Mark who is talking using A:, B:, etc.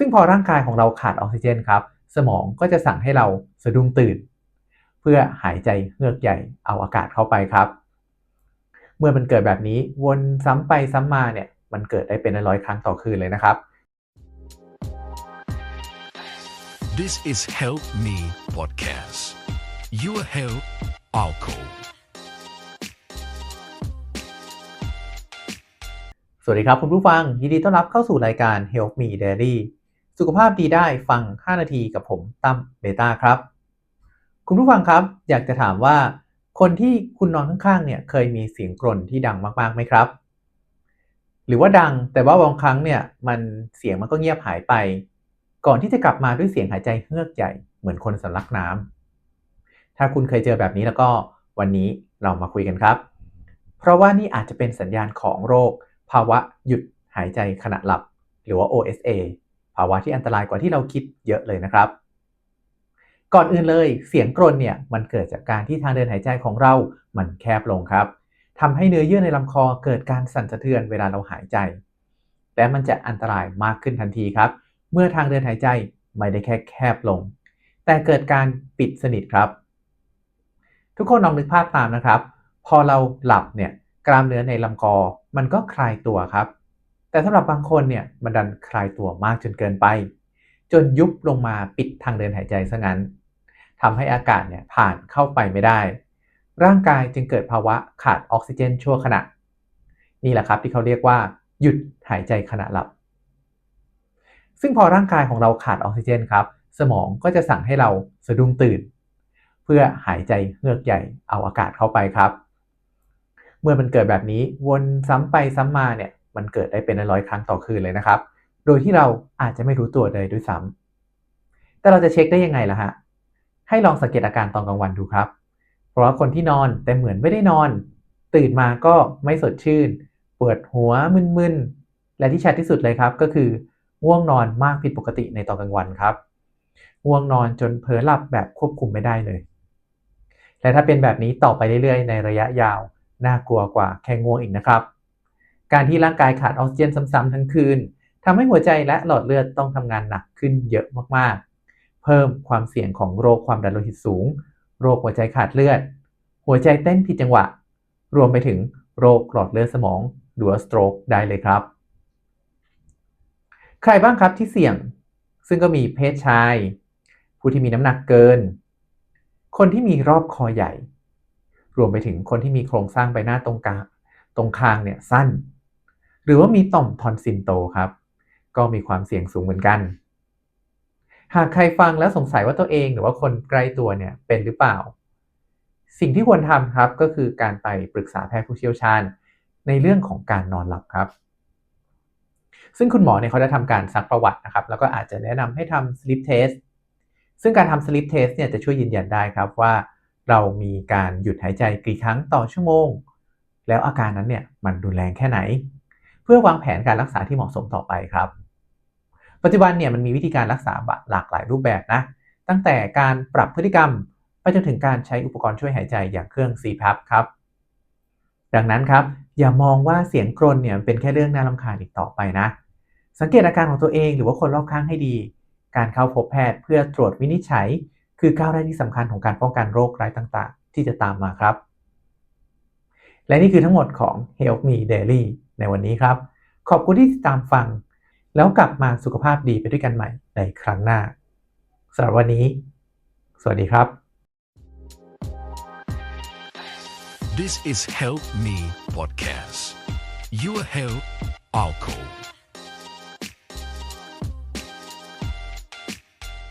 A: ซึ่งพอร่างกายของเราขาดออกซิเจนครับ สมองก็จะสั่งให้เราสะดุ้งตื่น เพื่อหายใจเฮือกใหญ่เอาอากาศเข้าไปครับ เมื่อมันเกิดแบบนี้วนซ้ำไปซ้ำมาเนี่ยมันเกิดได้เป็นร้อยครั้งต่อคืนเลยนะครับ
B: This is Help Me Podcast. Your help, our call.
A: สวัสดีครับคุณผู้ฟัง ยินดีต้อนรับเข้าสู่รายการ Help Me Daily สุขภาพดีได้ฟัง 5 นาทีกับผมตั้มเบต้าครับ คุณผู้ฟังครับ อยากจะถามว่า คนที่คุณนอนข้างๆเนี่ยเคยมีเสียงกรนที่ดังมากๆไหมครับ หรือว่าดังแต่ว่าบางครั้งเนี่ยมันเสียงมันก็เงียบหายไป ก่อนที่จะกลับมาด้วยเสียงหายใจเฮือกใหญ่เหมือนคนสำลักน้ำถ้าคุณเคยเจอแบบนี้แล้วก็วันนี้เรามาคุยกันครับ เพราะว่านี่อาจจะเป็นสัญญาณของโรค ภาวะหยุดหายใจขณะหลับ หรือว่า OSA ภาวะที่อันตรายกว่าที่เราคิดเยอะเลยนะครับ ก่อนอื่นเลยเสียงกรนเนี่ยมันเกิดจากการที่ทางเดินหายใจของเรา มันแคบลงครับทำให้เนื้อเยื่อในลำคอเกิดการสั่นสะเทือนเวลาเราหายใจ และมันจะอันตรายมากขึ้นทันทีครับ เมื่อทางเดินหายใจไม่ได้แค่แคบลง แต่เกิดการปิดสนิทครับ ทุกคนลองนึกภาพตามนะครับ พอเราหลับเนี่ยกล้ามเนื้อในลำคอมันก็คลายตัวครับ แต่สำหรับบางคนเนี่ยมันดันคลายตัวมากจนเกินไป จนยุบลงมาปิดทางเดินหายใจซะงั้นทำให้อากาศเนี่ยผ่านเข้าไปไม่ได้ ร่างกายจึงเกิดภาวะขาดออกซิเจนชั่วขณะ นี่แหละครับที่เขาเรียกว่า หยุดหายใจขณะหลับ ซึ่งพอร่างกายของเราขาดออกซิเจนครับ สมองก็จะสั่งให้เราสะดุ้งตื่น เพื่อหายใจเฮือกใหญ่เอาอากาศเข้าไปครับ เมื่อมันเกิดแบบนี้วนซ้ำไปซ้ำมาเนี่ย มันเกิดได้เป็นร้อยครั้งต่อคืนเลยนะครับ โดยที่เราอาจจะไม่รู้ตัวเลยด้วยซ้ำแต่เราจะเช็คได้ยังไงล่ะฮะ ให้ลองสังเกตอาการตอนกลางวันดูครับ เพราะว่าคนที่นอนแต่เหมือนไม่ได้นอน ตื่นมาก็ไม่สดชื่น ปวดหัวมึนๆ และที่ชัดที่สุดเลยครับก็คือง่วงนอนมากผิดปกติในตอนกลางวันครับง่วงนอนจนเผลอหลับแบบควบคุมไม่ได้เลย และถ้าเป็นแบบนี้ต่อไปเรื่อยๆ ในระยะยาว น่ากลัวกว่าแค่ง่วงอีกนะครับ การที่ร่างกายขาดออกซิเจนซ้ำๆทั้งคืนทำให้หัวใจและหลอดเลือดต้องทำงานหนักขึ้นเยอะมากๆ เพิ่มความเสี่ยงของโรคความดันโลหิตสูง โรคหัวใจขาดเลือด หัวใจเต้นผิดจังหวะ รวมไปถึงโรคหลอดเลือดสมองหรือว่า stroke ได้เลยครับ ใครบ้างครับที่เสี่ยง ซึ่งก็มีเพศชาย ผู้ที่มีน้ำหนักเกิน คนที่มีรอบคอใหญ่ รวมไปถึงคนที่มีโครงสร้างใบหน้าตรงกลางตรงคางเนี่ยสั้น หรือว่ามีต่อมทอนซิลโตครับ ก็มีความเสี่ยงสูงเหมือนกัน หากใครฟังแล้วสงสัยว่าตัวเองหรือว่าคนใกล้ตัวเนี่ยเป็นหรือเปล่า สิ่งที่ควรทำครับก็คือการไปปรึกษาแพทย์ผู้เชี่ยวชาญ ในเรื่องของการนอนหลับครับ ซึ่งคุณหมอเนี่ยเขาจะทำการซักประวัตินะครับ แล้วก็อาจจะแนะนำให้ทำ sleep test ซึ่งการทำ sleep test เนี่ยจะช่วยยืนยันได้ครับว่า เรามีการหยุดหายใจกี่ครั้งต่อชั่วโมง แล้วอาการนั้นเนี่ยมันรุนแรงแค่ไหน พื่อวางแผนการรักษาที่เหมาะสมต่อไปครับ ปัจจุบันเนี่ยมันมีวิธีการรักษาหลากหลายรูปแบบนะ ตั้งแต่การปรับพฤติกรรมไปจนถึงการใช้อุปกรณ์ช่วยหายใจอย่างเครื่อง CPAP ครับ ดังนั้นครับ อย่ามองว่าเสียงกรนเนี่ยเป็นแค่เรื่องน่ารำคาญอีกต่อไปนะ สังเกตอาการของตัวเองหรือว่าคนรอบข้างให้ดี การเข้าพบแพทย์เพื่อตรวจวินิจฉัย คือก้าวแรกที่สำคัญของการป้องกันโรคร้ายต่างๆ ที่จะตามมาครับ และนี่คือทั้งหมดของ Help Me Daily ในวันนี้ครับ ขอบคุณที่ติดตามฟัง แล้วกลับมาสุขภาพดีไปด้วยกันใหม่ในครั้งหน้าสำหรับวันนี้ สวัสดีครับ
B: This is Help Me Podcast. Your help, our call.